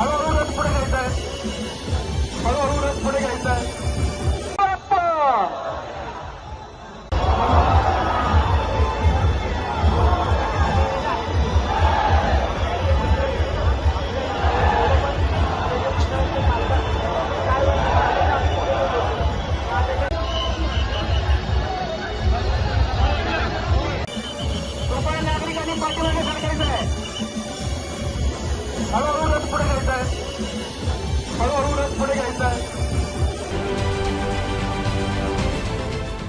हळूहळू पुढे घ्यायचा आहे हळूहळू रथ पुढे घ्यायचा आहे नागरिकांनी